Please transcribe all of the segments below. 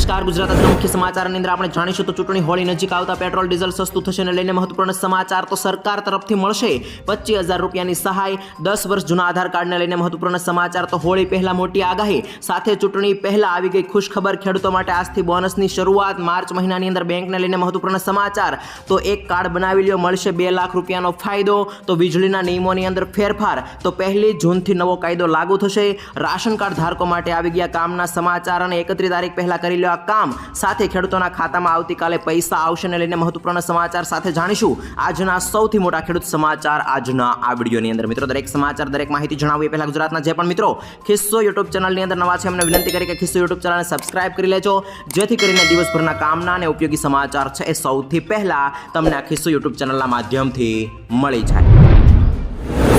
નમસ્કાર ગુજરાત આજના મુખ્ય સમાચારની અંદર આપણે જાણીશું તો ચૂંટણી હોળી નજીક આવતા પેટ્રોલ, ડીઝલ સસ્તું થશે અને લઈને મહત્વપૂર્ણ સમાચાર તો સરકાર તરફથી મળશે. પચીસ હજાર રૂપિયાની સહાય, દસ વર્ષ જૂના આધાર કાર્ડને લઈને મહત્વપૂર્ણ સમાચાર તો હોળી પહેલા મોટી આગાહી. સાથે ચૂંટણી પહેલા આવી ગઈ ખુશખબર ખેડૂતો માટે આજથી બોનસની શરૂઆત. માર્ચ મહિનાની અંદર બેંકને લઈને મહત્વપૂર્ણ સમાચાર. તો એક કાર્ડ બનાવી લ્યો, મળશે બે લાખ રૂપિયાનો ફાયદો. તો વીજળીના નિયમોની અંદર ફેરફાર. તો પહેલી જૂનથી નવો કાયદો લાગુ થશે. રાશન કાર્ડ ધારકો માટે આવી ગયા કામના સમાચાર અને એકત્રીસ તારીખ પહેલા કરી લો આ કામ. સાથે ખેડૂતોના ખાતામાં આવતીકાલે પૈસા આવશે ને લઈને મહત્વપૂર્ણ સમાચાર સાથે જાણીશું. આજના સૌથી મોટા ખેડૂત સમાચાર આજના આ વિડીયોની અંદર. મિત્રો, દરેક સમાચાર, દરેક માહિતી જણાવવી એ પહેલા ગુજરાતના જે પણ મિત્રો, ખિસ્સો યુટ્યુબ ચેનલની અંદર નવા છે, એમને વિનંતી કરી કે ખિસ્સો યુટ્યુબ ચેનલને સબસ્ક્રાઇબ કરી લેજો. જેથી કરીને દિવસભરના કામના અને ઉપયોગી સમાચાર છે એ સૌથી પહેલા તમને આ ખિસ્સો યુટ્યુબ ચેનલના માધ્યમથી મળી જાય.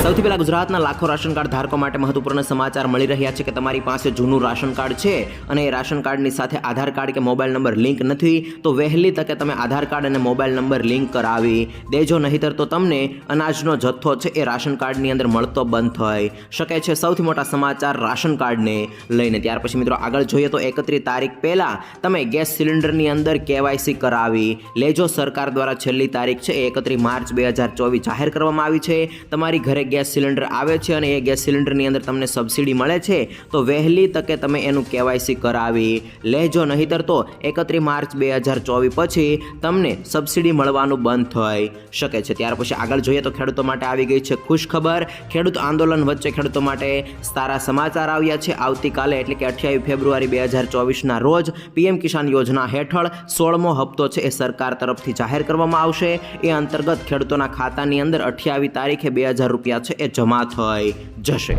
સૌથી પહેલા ગુજરાતના લાખો રાશન કાર્ડ ધારકો માટે મહત્વપૂર્ણ સમાચાર મળી રહ્યા છે કે તમારી પાસે જૂનું રાશન કાર્ડ છે અને એ રાશન કાર્ડની સાથે આધાર કાર્ડ કે મોબાઈલ નંબર લિંક નથી, તો વહેલી તકે તમે આધાર કાર્ડ અને મોબાઈલ નંબર લિંક કરાવી દેજો, નહીતર તો તમને અનાજનો જથ્થો છે એ રાશન કાર્ડની અંદર મળતો બંધ થઈ શકે છે. સૌથી મોટા સમાચાર રાશન કાર્ડને લઈને. ત્યાર પછી મિત્રો આગળ જોઈએ તો એકત્રીસ તારીખ પહેલાં તમે ગેસ સિલિન્ડરની અંદર કેવાયસી કરાવી લેજો. સરકાર દ્વારા છેલ્લી તારીખ છે એકત્રીસ માર્ચ બે હજાર ચોવીસ જાહેર કરવામાં આવી છે. તમારી ઘરે ગેસ સિલિન્ડર આવે છે અને એ ગેસ સિલિન્ડરની અંદર તમને સબસિડી મળે છે, તો વહેલી તકે તમે એનું કેવાયસી કરાવી લેજો. નહીતર તો એકત્રીસ માર્ચ બે હજાર ચોવીસ પછી તમને સબસિડી મળવાનું બંધ થઈ શકે છે. ત્યાર પછી આગળ જોઈએ તો ખેડૂતો માટે આવી ગઈ છે ખુશ ખબર. ખેડૂત આંદોલન વચ્ચે ખેડૂતો માટે સારા સમાચાર આવ્યા છે. આવતીકાલે એટલે કે અઠ્યાવીસ ફેબ્રુઆરી બે હજાર ચોવીસના રોજ પીએમ કિસાન યોજના હેઠળ સોળમો હપ્તો છે એ સરકાર તરફથી જાહેર કરવામાં આવશે. એ અંતર્ગત ખેડૂતોના ખાતાની અંદર અઠ્યાવીસ તારીખે બે હજાર રૂપિયા છે એ જમા થઈ જશે.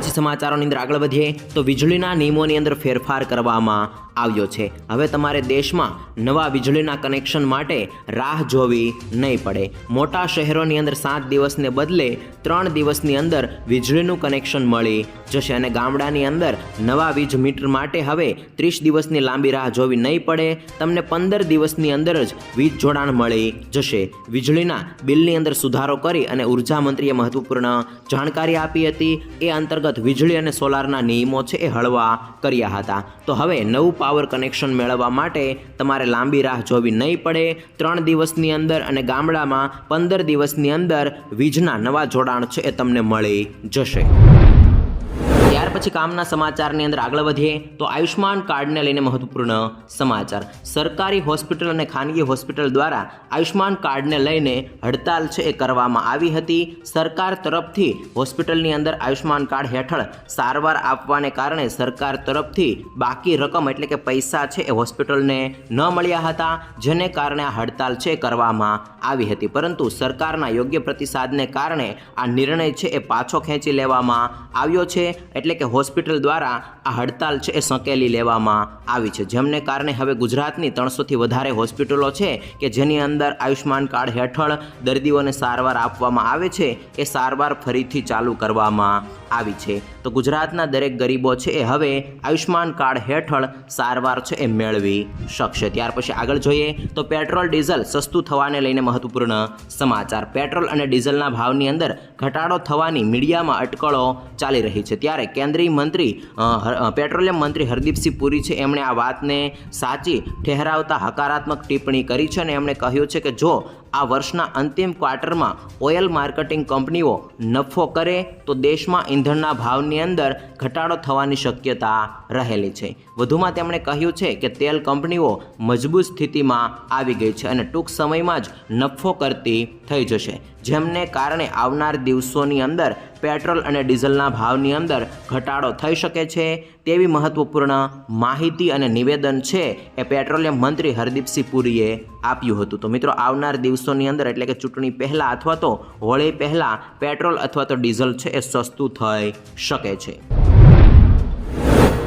પછી સમાચારોની અંદર આગળ વધીએ તો વીજળીના નિયમોની અંદર ફેરફાર કરવામાં આવ્યો છે. હવે તમારે દેશમાં નવા વીજળીના કનેક્શન માટે રાહ જોવી નહીં પડે. મોટા શહેરોની અંદર સાત દિવસને બદલે ત્રણ દિવસની અંદર વીજળીનું કનેક્શન મળી જશે અને ગામડાની અંદર નવા વીજ મીટર માટે હવે ત્રીસ દિવસની લાંબી રાહ જોવી નહીં પડે. તમને પંદર દિવસની અંદર જ વીજ જોડાણ મળી જશે. વીજળીના બિલની અંદર સુધારો કરી અને ઊર્જા મંત્રીએ મહત્વપૂર્ણ જાણકારી આપી હતી. એ અંતર્ગત વીજળી અને સોલારના નિયમો છે એ હળવા કર્યા હતા. તો હવે નવું પાવર કનેક્શન મેળવવા માટે તમારે લાંબી રાહ જોવી નહીં પડે. ત્રણ દિવસની અંદર અને ગામડામાં પંદર દિવસની અંદર વીજના નવા જોડાણ છે એ તમને મળી જશે. ત્યાર પછી કામના સમાચારની અંદર આગળ વધીએ તો આયુષ્માન કાર્ડને લઈને મહત્વપૂર્ણ સમાચાર. સરકારી હોસ્પિટલ અને ખાનગી હોસ્પિટલ દ્વારા આયુષ્માન કાર્ડને લઈને હડતાલ છે એ કરવામાં આવી હતી. સરકાર તરફથી હોસ્પિટલની અંદર આયુષ્માન કાર્ડ હેઠળ સારવાર આપવાને કારણે સરકાર તરફથી બાકી રકમ એટલે કે પૈસા છે એ હોસ્પિટલને ન મળ્યા હતા, જેને કારણે આ હડતાલ છે કરવામાં આવી હતી. પરંતુ સરકારના યોગ્ય પ્રતિસાદને કારણે આ નિર્ણય છે એ પાછો ખેંચી લેવામાં આવ્યો છે. એટલે કે હોસ્પિટલ દ્વારા આ હડતાલ છે એ સંકેલી લેવામાં આવી છે. જેમને કારણે હવે ગુજરાતની ત્રણસોથી વધારે હોસ્પિટલો છે કે જેની અંદર આયુષ્માન કાર્ડ હેઠળ દર્દીઓને સારવાર આપવામાં આવે છે, એ સારવાર ફરીથી ચાલુ કરવામાં આવી છે. તો ગુજરાતના દરેક ગરીબો છે એ હવે આયુષ્માન કાર્ડ હેઠળ સારવાર છે એ મેળવી શકશે. ત્યાર પછી આગળ જોઈએ તો પેટ્રોલ, ડીઝલ સસ્તું થવાને લઈને મહત્વપૂર્ણ સમાચાર. પેટ્રોલ અને ડીઝલના ભાવની અંદર ઘટાડો થવાની મીડિયામાં અટકળો ચાલી રહી છે. ત્યારે કેન્દ્રીય મંત્રી પેટ્રોલિયમ મંત્રી હરદીપસિંહ પુરી છે. એમણે આ વાતને સાચી ઠહેરાવતા હકારાત્મક ટિપ્પણી કરી છે અને એમણે કહ્યું છે કે જો આ વર્ષના અંતિમ ક્વાર્ટરમાં ઓઇલ માર્કેટિંગ કંપનીઓ નફો કરે, તો દેશમાં ઈંધણના ભાવની અંદર ઘટાડો થવાની શક્યતા રહેલી છે. વધુમાં તેમણે કહ્યું છે કે તેલ કંપનીઓ મજબૂત સ્થિતિમાં આવી ગઈ છે અને ટૂંક સમયમાં જ નફો કરતી થઈ જશે. જેમને કારણે આવનાર દિવસોની અંદર પેટ્રોલ અને ડીઝલના ભાવની અંદર ઘટાડો થઈ શકે છે. તેવી મહત્વપૂર્ણ માહિતી અને નિવેદન છે એ પેટ્રોલિયમ મંત્રી હરદીપસિંહ પુરીએ આપ્યું હતું. તો મિત્રો, આવનાર દિવસોની અંદર, એટલે કે ચૂંટણી પહેલાં અથવા તો હોળી પહેલાં, પેટ્રોલ અથવા તો ડીઝલ છે એ સસ્તું થઈ શકે છે.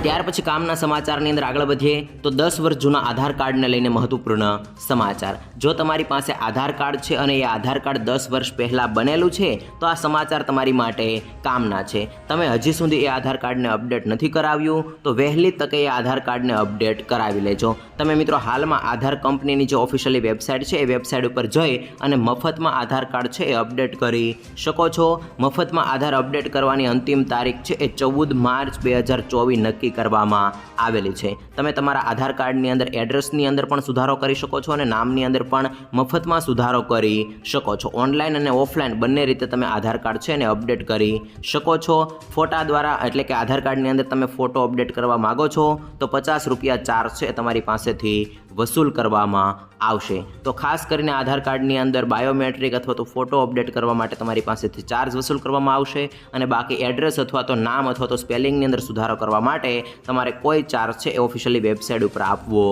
ત્યાર પછી કામના સમાચારની અંદર આગળ વધીએ તો દસ વર્ષ જૂના આધાર કાર્ડને લઈને મહત્વપૂર્ણ સમાચાર. જો તમારી પાસે આધાર કાર્ડ છે અને એ આધાર કાર્ડ દસ વર્ષ પહેલાં બનેલું છે, તો આ સમાચાર તમારી માટે કામના છે. તમે હજી સુધી એ આધાર કાર્ડને અપડેટ નથી કરાવ્યું, તો વહેલી તકે એ આધાર કાર્ડને અપડેટ કરાવી લેજો. તમે મિત્રો હાલમાં આધાર કંપનીની જે ઓફિશિયલી વેબસાઇટ છે, એ વેબસાઇટ ઉપર જઈ અને મફતમાં આધાર કાર્ડ છે એ અપડેટ કરી શકો છો. મફતમાં આધાર અપડેટ કરવાની અંતિમ તારીખ છે એ ચૌદ માર્ચ બે હજાર ચોવીસ, નક્કી કરવામાં આવેલી છે. તમે તમારા આધાર કાર્ડની અંદર એડ્રેસની અંદર પણ સુધારો કરી શકો છો અને નામની અંદર પણ મફતમાં સુધારો કરી શકો છો. ઓનલાઈન અને ઓફલાઈન બંને રીતે તમે આધાર કાર્ડ છે એને અપડેટ કરી શકો છો. ફોટા દ્વારા એટલે કે આધાર કાર્ડની અંદર તમે ફોટો અપડેટ કરવા માગો છો તો પચાસ રૂપિયા ચાર્જ છે તમારી પાસેથી વસૂલ કરવામાં આવશે. તો ખાસ કરીને આધાર કાર્ડની અંદર બાયોમેટ્રિક અથવા તો ફોટો અપડેટ કરવા માટે તમારી પાસેથી ચાર્જ વસૂલ કરવામાં આવશે અને બાકી એડ્રેસ અથવા તો નામ અથવા તો સ્પેલિંગની અંદર સુધારો કરવા માટે તમારે કોઈ ચાર્જ છે એ ઓફિશિયલી વેબસાઇટ ઉપર આપવો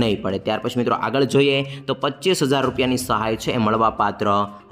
નહીં પડે. ત્યાર પછી મિત્રો આગળ જોઈએ તો પચીસ હજાર રૂપિયાની સહાય છે એ મળવાપાત્ર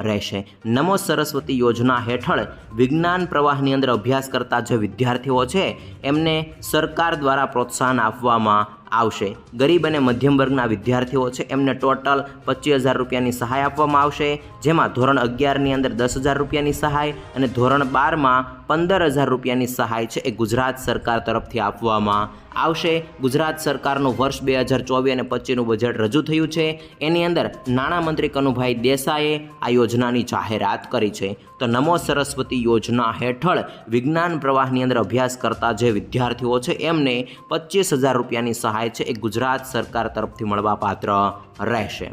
રહેશે. નમો સરસ્વતી યોજના હેઠળ વિજ્ઞાન પ્રવાહની અંદર અભ્યાસ કરતા જે વિદ્યાર્થીઓ છે એમને સરકાર દ્વારા પ્રોત્સાહન આપવામાં આવશે. ગરીબ અને મધ્યમ વર્ગના વિદ્યાર્થીઓ છે, એમને ટોટલ પચીસ હજાર રૂપિયાની સહાય આપવામાં આવશે, જેમાં ધોરણ અગિયારની અંદર દસ હજાર રૂપિયાની સહાય અને ધોરણ બારમાં પંદર હજાર રૂપિયાની સહાય છે એ ગુજરાત સરકાર તરફથી આપવામાં આવશે. ગુજરાત સરકારનું વર્ષ બે હજાર ચોવીસ અને પચીસનું બજેટ રજૂ થયું છે. એની અંદર નાણામંત્રી કનુભાઈ દેસાઈએ આ યોજનાની જાહેરાત કરી છે. તો નમો સરસ્વતી યોજના હેઠળ વિજ્ઞાન પ્રવાહની અંદર અભ્યાસ કરતા જે વિદ્યાર્થીઓ છે, એમને પચીસ હજાર રૂપિયાની સહાય છે એ ગુજરાત સરકાર તરફથી મળવાપાત્ર રહેશે.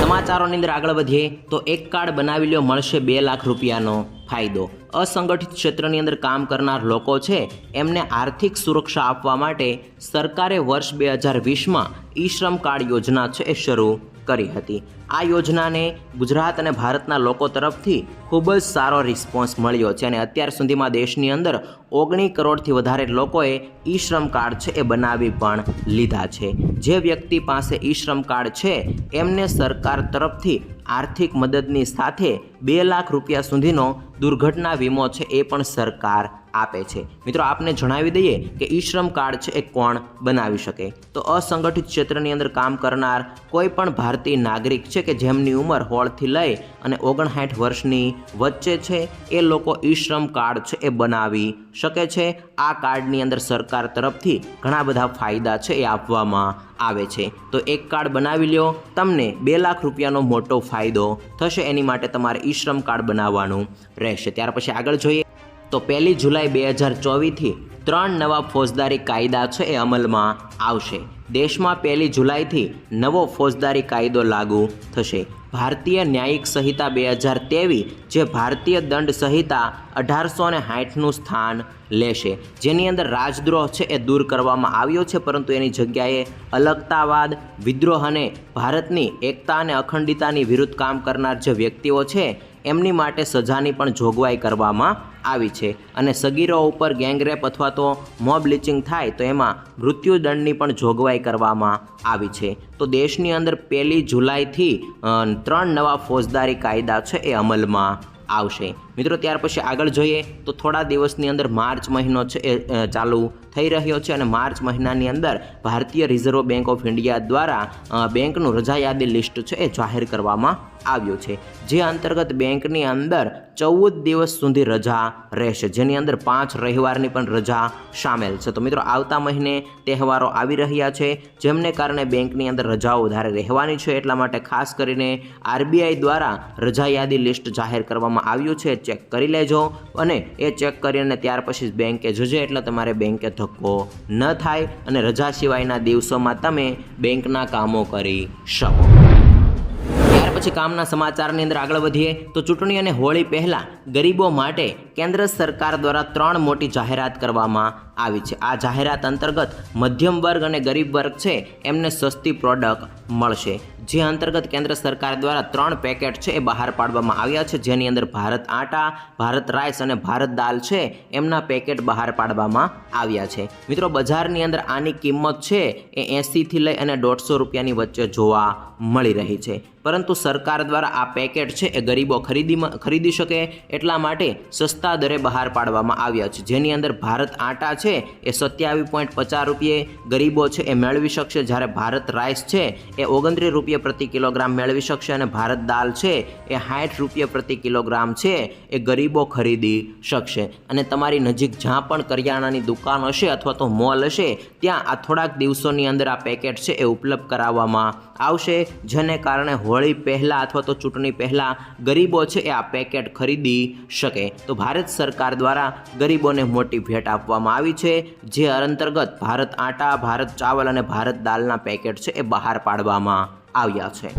સમાચારોની અંદર આગળ વધીએ તો એક કાર્ડ બનાવી લ્યો, મળશે બે લાખ રૂપિયાનો ફાયદો. અસંગઠિત ક્ષેત્રની અંદર કામ કરનાર લોકો છે, એમને આર્થિક સુરક્ષા આપવા માટે સરકારે વર્ષ બે હજાર વીસમાં ઈ શ્રમ કાર્ડ યોજના છે એ શરૂ કરી હતી. આ યોજનાને ગુજરાત અને ભારતના લોકો તરફથી ખૂબ જ સારો રિસ્પોન્સ મળ્યો છે અને અત્યાર સુધીમાં દેશની અંદર ઓગણી કરોડથી વધારે લોકોએ ઈ શ્રમ કાર્ડ છે એ બનાવી પણ લીધા છે. જે વ્યક્તિ પાસે ઈ શ્રમ કાર્ડ છે, એમને સરકાર તરફથી આર્થિક મદદની સાથે બે લાખ રૂપિયા સુધીનો દુર્ઘટના વીમો છે એ પણ સરકાર આપે છે. મિત્રો, આપને જણાવી દઈએ કે ઈ શ્રમ કાર્ડ છે એ કોણ બનાવી શકે? તો અસંગઠિત ક્ષેત્રની અંદર કામ કરનાર કોઈ પણ ભારતીય નાગરિક છે કે જેમની ઉંમર હોળથી લઈ અને ઓગણસાઠ વર્ષની વચ્ચે છે, એ લોકો ઈ શ્રમ કાર્ડ છે એ બનાવી શકે છે. આ કાર્ડની અંદર સરકાર તરફથી ઘણા બધા ફાયદા છે એ આપવામાં આવે છે. તો એક કાર્ડ બનાવી લ્યો, તમને બે લાખ રૂપિયાનો મોટો ફાયદો થશે. એની માટે તમારે ઈ શ્રમ કાર્ડ બનાવવાનું રહેશે. ત્યાર પછી આગળ જોઈએ. તો પહેલી જુલાઈ બે હજાર ચોવીસથી ત્રણ નવા ફોજદારી કાયદા છે એ અમલમાં આવશે. દેશમાં પહેલી જુલાઈથી નવો ફોજદારી કાયદો લાગુ થશે. ભારતીય ન્યાયિક સંહિતા બે હજાર ત્રેવીસ, જે ભારતીય દંડ સંહિતા અઢારસો ને સાઠનું સ્થાન લેશે. જેની અંદર રાજદ્રોહ છે એ દૂર કરવામાં આવ્યો છે, પરંતુ એની જગ્યાએ અલગતાવાદ, વિદ્રોહ અને ભારતની એકતા અને અખંડિતાની વિરુદ્ધ કામ કરનાર જે વ્યક્તિઓ છે એમની માટે સજાની પણ જોગવાઈ કરવામાં આવી છે. અને સગીરો ઉપર ગેંગરેપ અથવા તો મોબ લિચિંગ થાય તો એમાં મૃત્યુદંડની પણ જોગવાઈ કરવામાં આવી છે. તો દેશની અંદર પહેલી જુલાઈથી ત્રણ નવા ફોજદારી કાયદા છે એ અમલમાં આવશે. મિત્રો, ત્યાર પછી આગળ જોઈએ તો થોડા દિવસની અંદર માર્ચ મહિનો છે એ ચાલુ થઈ રહ્યો છે અને માર્ચ મહિનાની અંદર ભારતીય રિઝર્વ બેંક ઓફ ઇન્ડિયા દ્વારા બેંકનું રજા યાદી લિસ્ટ છે એ જાહેર કરવામાં આવ્યું છે, જે અંતર્ગત બેંકની અંદર ચૌદ દિવસ સુધી રજા રહેશે, જેની અંદર પાંચ રવિવારની પણ રજા સામેલ છે. તો મિત્રો, આવતા મહિને તહેવારો આવી રહ્યા છે, જેમને કારણે બેંકની અંદર રજાઓ વધારે રહેવાની છે, એટલા માટે ખાસ કરીને આરબીઆઈ દ્વારા રજા યાદી લિસ્ટ જાહેર કરવામાં આવ્યું છે ચેક કરી લેજો અને એ ચેક કરીને ત્યાર પછી બેંકે જજો, એટલે તમારે બેંકે ધક્કો ન થાય અને રજા સિવાયના દિવસોમાં તમે બેંકના કામો કરી શકો. ત્યાર પછી કામના સમાચારની અંદર આગળ વધીએ તો ચૂંટણી અને હોળી પહેલાં ગરીબો માટે કેન્દ્ર સરકાર દ્વારા ત્રણ મોટી જાહેરાત કરવામાં આવી છે. આ જાહેરાત અંતર્ગત મધ્યમ વર્ગ અને ગરીબ વર્ગ છે, એમને સસ્તી પ્રોડક્ટ મળશે. જે અંતર્ગત કેન્દ્ર સરકાર દ્વારા ત્રણ પેકેટ છે એ બહાર પાડવામાં આવ્યા છે. જેની અંદર ભારત આટા, ભારત રાઈસ અને ભારત દાલ છે, એમના પેકેટ બહાર પાડવામાં આવ્યા છે. મિત્રો, બજારની અંદર આની કિંમત છે એ એંસીથી લઈ અને દોઢસો રૂપિયાની વચ્ચે જોવા મળી રહી છે. પરંતુ સરકાર દ્વારા આ પેકેટ છે એ ગરીબો ખરીદી ખરીદી શકે એટલા માટે સસ્તા દરે બહાર પાડવામાં આવ્યા છે. જેની અંદર ભારત આટા છે એ સત્યાવીસ પોઈન્ટ પચાસ રૂપિયે ગરીબો છે એ મેળવી શકશે. જ્યારે ભારત રાઈસ છે એ ઓગણત્રીસ રૂપિયા પ્રતિ કિલોગ્રામ મેળવી શકશે અને ભારત દાલ છે એ સાઠ રૂપિયા પ્રતિ કિલોગ્રામ છે એ ગરીબો ખરીદી શકશે. અને તમારી નજીક જ્યાં પણ કરિયાણાની દુકાન હશે અથવા તો મોલ હશે, ત્યાં આ થોડાક દિવસોની અંદર આ પેકેટ છે એ ઉપલબ્ધ કરાવવામાં આવશે. જેને કારણે હોળી પહેલાં અથવા તો ચૂંટણી પહેલાં ગરીબો છે એ આ પેકેટ ખરીદી શકે. તો ભારત સરકાર દ્વારા ગરીબોને મોટી ભેટ આપવામાં આવી છે, જે અંતર્ગત ભારત આટા, ભારત ચાવલ અને ભારત દાલના પેકેટ છે એ બહાર પાડવામાં આવ્યા છે.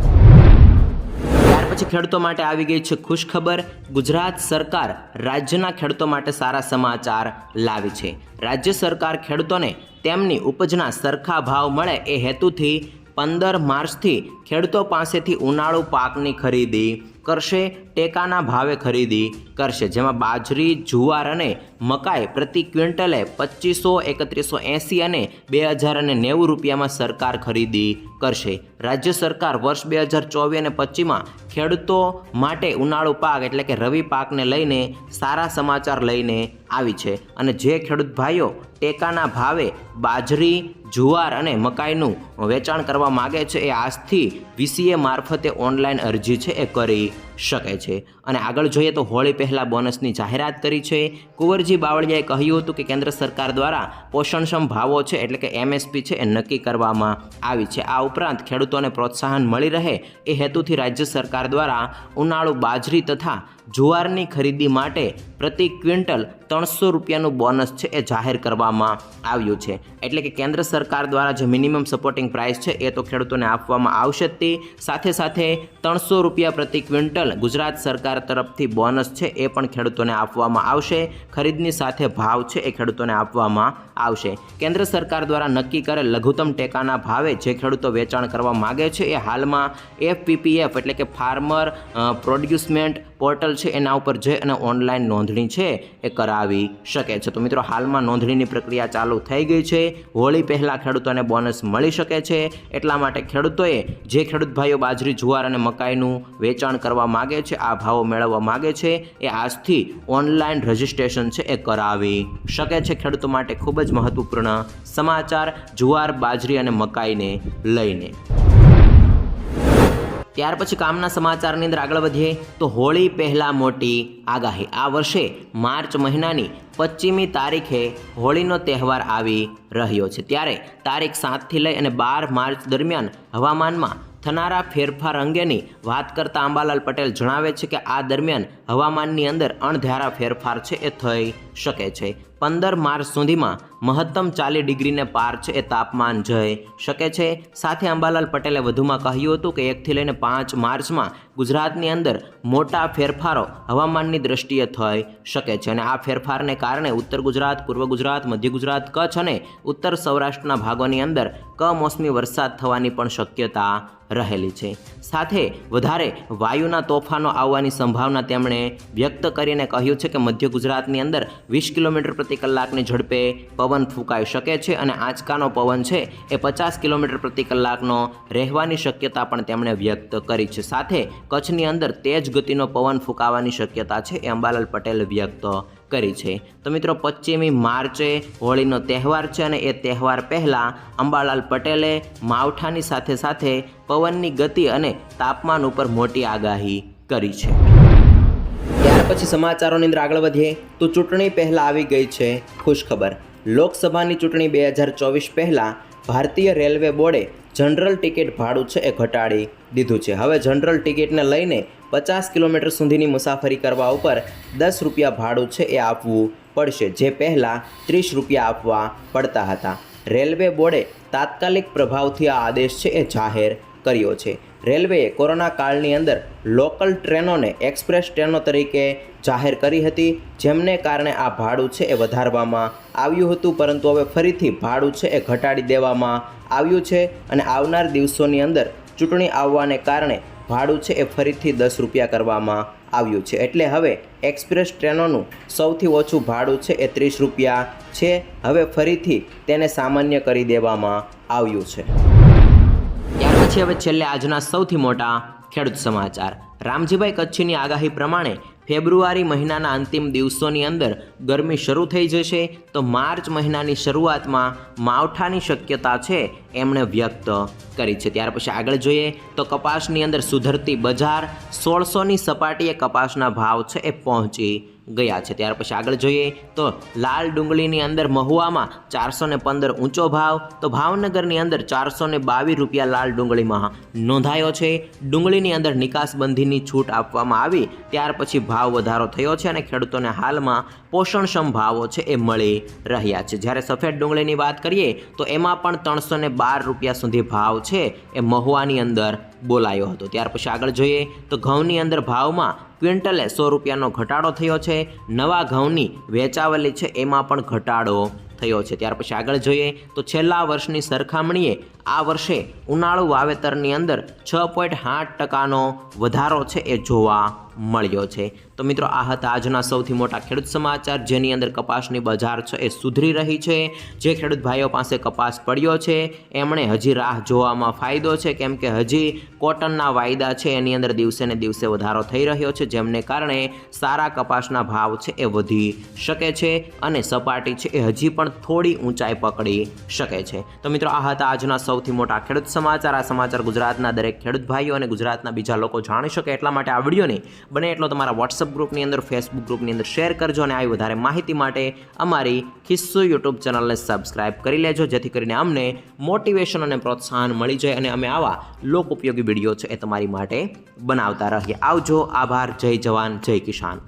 પછી ખેડૂતો માટે આવી ગઈ છે ખુશખબર. ગુજરાત સરકાર રાજ્યના ખેડૂતો માટે સારા સમાચાર લાવી છે. રાજ્ય સરકાર ખેડૂતોને તેમની ઉપજના સરખા ભાવ મળે એ હેતુથી પંદર માર્ચથી ખેડૂતો પાસેથી ઉનાળુ પાકની ખરીદી કરશે. ટેકાના ભાવે ખરીદી કરશે, જેમાં બાજરી, જુવાર અને મકાઈ પ્રતિ ક્વિન્ટલે પચીસો એકત્રીસો એંસી અને બે હજાર અને નેવું રૂપિયામાં સરકાર ખરીદી કરશે. રાજ્ય સરકાર વર્ષ બે હજાર ચોવીસ અને પચીસમાં ખેડૂતો માટે ઉનાળુ પાક એટલે કે રવિ પાકને લઈને સારા સમાચાર લઈને આવી છે અને જે ખેડૂત ભાઈઓ ટેકાના ભાવે બાજરી, જુવાર અને મકાઈનું વેચાણ કરવા માગે છે, એ આજથી વીસીએ મારફતે ઓનલાઈન અરજી છે, એ કરી શકે છે. અને આગળ જોઈએ તો હોળી પહેલાં બોનસની જાહેરાત કરી છે. કુંવરજી બાવળિયાએ કહ્યું હતું કે કેન્દ્ર સરકાર દ્વારા પોષણક્ષમ ભાવો છે એટલે કે એમએસપી છે એ નક્કી કરવામાં આવી છે. આ ઉપરાંત ખેડૂતોને પ્રોત્સાહન મળી રહે એ હેતુથી રાજ્ય સરકાર દ્વારા ઉનાળુ બાજરી તથા જુવારની ખરીદી માટે પ્રતિ ક્વિન્ટલ ત્રણસો રૂપિયાનું બોનસ છે એ જાહેર કરવામાં આવ્યું છે. એટલે કે કેન્દ્ર સરકાર દ્વારા જે મિનિમમ સપોર્ટિંગ પ્રાઇસ છે એ તો ખેડૂતોને આપવામાં આવશે તે. સાથે સાથે ત્રણસો રૂપિયા પ્રતિ ક્વિન્ટલ ગુજરાત સરકાર તરફથી બોનસ છે એ પણ ખેડૂતોને આપવામાં આવશે. ખરીદની સાથે ભાવ છે એ ખેડૂતોને આપવામાં આવશે. કેન્દ્ર સરકાર દ્વારા નક્કી કરેલ લઘુત્તમ ટેકાના ભાવે જે ખેડૂતો વેચાણ કરવા માગે છે એ હાલમાં એફપીપીએફ એટલે કે ફાર્મર પ્રોડ્યુસમેન્ટ પોર્ટલ છે એના ઉપર જઈ અને ઓનલાઈન નોંધણી છે એ કરાવી શકે છે. તો મિત્રો, હાલમાં નોંધણીની પ્રક્રિયા ચાલુ થઈ ગઈ છે. હોળી પહેલાં ખેડૂતોને બોનસ મળી શકે છે. એટલા માટે ખેડૂતોએ જે ખેડૂત ભાઈઓ બાજરી, જુવાર અને મકાઈનું વેચાણ કરવા માગે છે, આ ભાવો મેળવવા માગે છે, એ આજથી ઓનલાઈન રજિસ્ટ્રેશન છે એ કરાવી શકે છે. ખેડૂતો માટે ખૂબ જ મહત્વપૂર્ણ સમાચાર, જુવાર, બાજરી અને મકાઈને લઈને. ત્યાર પછી કામના સમાચારની અંદર આગળ વધીએ તો હોળી પહેલાં મોટી આગાહી. આ વર્ષે માર્ચ મહિનાની પચીમી તારીખે હોળીનો તહેવાર આવી રહ્યો છે. ત્યારે તારીખ સાતથી લઈ અને બાર માર્ચ દરમિયાન હવામાનમાં થનારા ફેરફાર અંગેની વાત કરતા અંબાલાલ પટેલ જણાવે છે કે આ દરમિયાન હવામાનની અંદર અણધારા ફેરફાર છે, એ થઈ શકે છે. પંદર માર્ચ સુધીમાં મહત્તમ ચાલીસ ડિગ્રીને પાર છે એ તાપમાન જઈ શકે છે. સાથે અંબાલાલ પટેલે વધુમાં કહ્યું હતું કે એકથી લઈને પાંચ માર્ચમાં ગુજરાતની અંદર મોટા ફેરફારો હવામાનની દ્રષ્ટિએ થઈ શકે છે અને આ ફેરફારને કારણે ઉત્તર ગુજરાત, પૂર્વ ગુજરાત, મધ્ય ગુજરાત, કચ્છ અને ઉત્તર સૌરાષ્ટ્રના ભાગોની અંદર કમોસમી વરસાદ થવાની પણ શક્યતા રહેલી છે. સાથે વધારે વાયુના તોફાનો આવવાની સંભાવના તેમણે વ્યક્ત કરીને કહ્યું છે કે મધ્ય ગુજરાતની અંદર વીસ કિલોમીટર પ્રતિ કલાકની ઝડપે પવન ફૂંકાઈ શકે છે અને આંચકાનો પવન છે એ પચાસ કિલોમીટર પ્રતિ કલાકનો રહેવાની શક્યતા પણ તેમણે વ્યક્ત કરી છે. સાથે કચ્છની અંદર તેજ ગતિનો પવન ફૂંકાવાની શક્યતા છે એ અંબાલાલ પટેલે વ્યક્ત કરી છે. તો મિત્રો, પશ્ચિમી માર્ચે હોળીનો તહેવાર છે અને એ તહેવાર પહેલાં અંબાલાલ પટેલે માવઠાની સાથે સાથે પવનની ગતિ અને તાપમાન ઉપર મોટી આગાહી કરી છે. પછી સમાચારોની અંદર આગળ વધીએ, તો ચૂંટણી પહેલાં આવી ગઈ છે ખુશખબર. લોકસભાની ચૂંટણી બે હજાર ચોવીસ પહેલાં ભારતીય રેલવે બોર્ડે જનરલ ટિકિટ ભાડું છે એ ઘટાડી દીધું છે. હવે જનરલ ટિકિટને લઈને પચાસ કિલોમીટર સુધીની મુસાફરી કરવા ઉપર દસ રૂપિયા ભાડું છે એ આપવું પડશે, જે પહેલાં ત્રીસ રૂપિયા આપવા પડતા હતા. રેલવે બોર્ડે તાત્કાલિક પ્રભાવથી આ આદેશ છે એ જાહેર કર્યો છે. રેલવેએ કોરોના કાળની અંદર લોકલ ટ્રેનોને એક્સપ્રેસ ટ્રેનો તરીકે જાહેર કરી હતી, જેમને કારણે આ ભાડું છે એ વધારવામાં આવ્યું હતું, પરંતુ હવે ફરીથી ભાડું છે એ ઘટાડી દેવામાં આવ્યું છે અને આવનાર દિવસોની અંદર ચૂંટણી આવવાને કારણે ભાડું છે એ ફરીથી દસ રૂપિયા કરવામાં આવ્યું છે. એટલે હવે એક્સપ્રેસ ટ્રેનોનું સૌથી ઓછું ભાડું છે એ ત્રીસ રૂપિયા છે. હવે ફરીથી તેને સામાન્ય કરી દેવામાં આવ્યું છે. પછી હવે છેલ્લે આજના સૌથી મોટા ખેડૂત સમાચાર. રામજીભાઈ કચ્છીની આગાહી પ્રમાણે ફેબ્રુઆરી મહિનાના અંતિમ દિવસોની અંદર ગરમી શરૂ થઈ જશે તો માર્ચ મહિનાની શરૂઆતમાં માવઠાની શક્યતા છે એમણે વ્યક્ત કરી છે. ત્યાર પછી આગળ જોઈએ તો કપાસની અંદર સુધરતી બજાર સોળસોની સપાટીએ કપાસના ભાવ છે એ પહોંચી ગયા છે. ત્યાર પછી આગળ જોઈએ તો લાલ ડુંગળીની અંદર મહુવામાં ચારસો ને પંદર ઊંચો ભાવ, તો ભાવનગરની અંદર ચારસો ને બાવીસ રૂપિયા લાલ ડુંગળીમાં નોંધાયો છે. ડુંગળીની અંદર નિકાસબંધીની છૂટ આપવામાં આવી, ત્યાર પછી ભાવ વધારો થયો છે અને ખેડૂતોને હાલમાં પોષણક્ષમ ભાવો છે એ મળી રહ્યા છે. જ્યારે સફેદ ડુંગળીની વાત કરીએ, તો એમાં પણ ત્રણસો બાર રૂપિયા સુધી ભાવ છે એ મહુવાની અંદર બોલાયો હતો. ત્યાર પછી આગળ જોઈએ તો ઘઉંની અંદર ભાવમાં ક્વિન્ટલે સો રૂપિયાનો ઘટાડો થયો છે. નવા ઘઉંની વેચાવેલી છે, એમાં પણ ઘટાડો થયો છે. ત્યાર પછી આગળ જોઈએ તો છેલ્લા વર્ષની સરખામણીએ આ વર્ષે ઉનાળુ વાવેતરની અંદર છ પોઈન્ટ આઠ ટકાનો વધારો છે એ જોવા મળ્યો છે. તો મિત્રો, આ હતા આજના સૌથી મોટા ખેડૂત સમાચાર, જેની અંદર કપાસની બજાર છે એ સુધરી રહી છે. જે ખેડૂત ભાઈઓ પાસે કપાસ પડ્યો છે, એમણે હજી રાહ જોવામાં ફાયદો છે, કેમ કે હજી કોટનના વાયદા છે, એની અંદર દિવસે ને દિવસે વધારો થઈ રહ્યો છે, જેમને કારણે સારા કપાસના ભાવ છે એ વધી શકે છે અને સપાટી છે એ હજી પણ થોડી ઊંચાઈ પકડી શકે છે. તો મિત્રો, આ હતા આજના સૌથી મોટા ખેડૂત સમાચાર. આ સમાચાર ગુજરાતના દરેક ખેડૂત ભાઈઓ અને ગુજરાતના બીજા લોકો જાણી શકે એટલા માટે આ વિડીયોને બને એટલો તમારા વોટ્સઅપ ગ્રુપની અંદર ફેસબુક ગ્રુપની અંદર શેર કરજો અને આવી વધારે માહિતી માટે અમારી ખિસ્સો યુટ્યુબ ચેનલને સબસ્ક્રાઇબ કરી લેજો, જેથી કરીને અમને મોટિવેશન અને પ્રોત્સાહન મળી જાય અને અમે આવા લોક ઉપયોગી વીડિયો છે એ તમારી માટે બનાવતા રહીએ. આવજો, આભાર, જય જવાન, જય કિસાન.